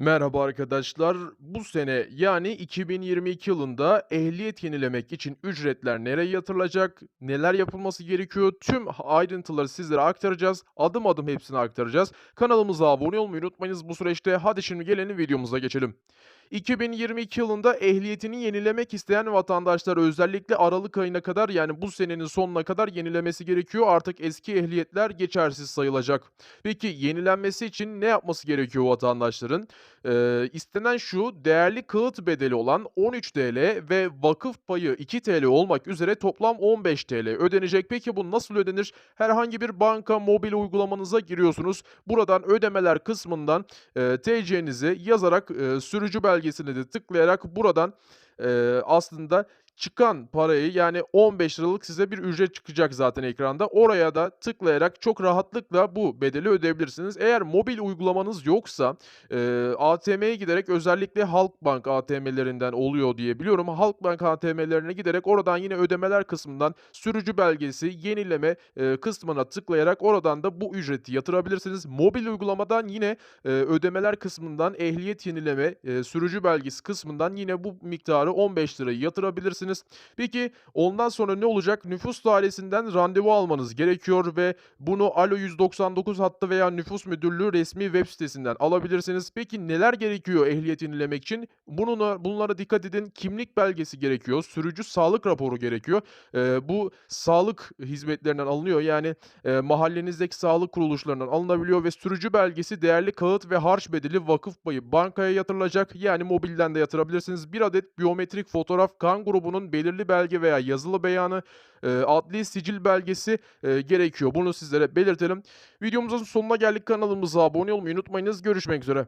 Merhaba arkadaşlar. Bu sene yani 2022 yılında ehliyet yenilemek için ücretler nereye yatırılacak, neler yapılması gerekiyor tüm ayrıntıları sizlere aktaracağız. Adım adım hepsini aktaracağız. Kanalımıza abone olmayı unutmayınız bu süreçte. Hadi şimdi gelelim videomuza geçelim. 2022 yılında ehliyetini yenilemek isteyen vatandaşlar özellikle Aralık ayına kadar yani bu senenin sonuna kadar yenilemesi gerekiyor. Artık eski ehliyetler geçersiz sayılacak. Peki yenilenmesi için ne yapması gerekiyor vatandaşların? Eee, istenen şu, değerli kağıt bedeli olan 13 TL ve vakıf payı 2 TL olmak üzere toplam 15 TL ödenecek. Peki bu nasıl ödenir? Herhangi bir banka mobil uygulamanıza giriyorsunuz. Buradan ödemeler kısmından eee, TC'nizi yazarak eee, sürücü belgesine de tıklayarak buradan eee, aslında çıkan parayı yani 15 liralık size bir ücret çıkacak zaten ekranda. Oraya da tıklayarak çok rahatlıkla bu bedeli ödeyebilirsiniz. Eğer mobil uygulamanız yoksa Eee, ATM'ye giderek özellikle Halkbank ATM'lerinden oluyor diye biliyorum. Halkbank ATM'lerine giderek oradan yine ödemeler kısmından sürücü belgesi yenileme eee, kısmına tıklayarak oradan da bu ücreti yatırabilirsiniz. Mobil uygulamadan yine eee, ödemeler kısmından ehliyet yenileme eee, sürücü belgesi kısmından yine bu miktarı 15 lirayı yatırabilirsiniz. Peki ondan sonra ne olacak? Nüfus dairesinden randevu almanız gerekiyor ve bunu Alo 199 hattı veya Nüfus Müdürlüğü resmi web sitesinden alabilirsiniz. Peki neler gerekiyor ehliyet yenilemek için? Bununa, bunlara dikkat edin. Kimlik belgesi gerekiyor. Sürücü sağlık raporu gerekiyor. Eee, bu sağlık hizmetlerinden alınıyor. Yani eee, mahallenizdeki sağlık kuruluşlarından alınabiliyor ve sürücü belgesi değerli kağıt ve harç bedeli vakıf payı bankaya yatırılacak. Yani mobilden de yatırabilirsiniz. Bir adet biyometrik fotoğraf kan grubunun belirli belge veya yazılı beyanı, eee, adli sicil belgesi eee, gerekiyor. Bunu sizlere belirtelim. Videomuzun sonuna geldik. Kanalımıza abone olmayı unutmayınız. Görüşmek üzere.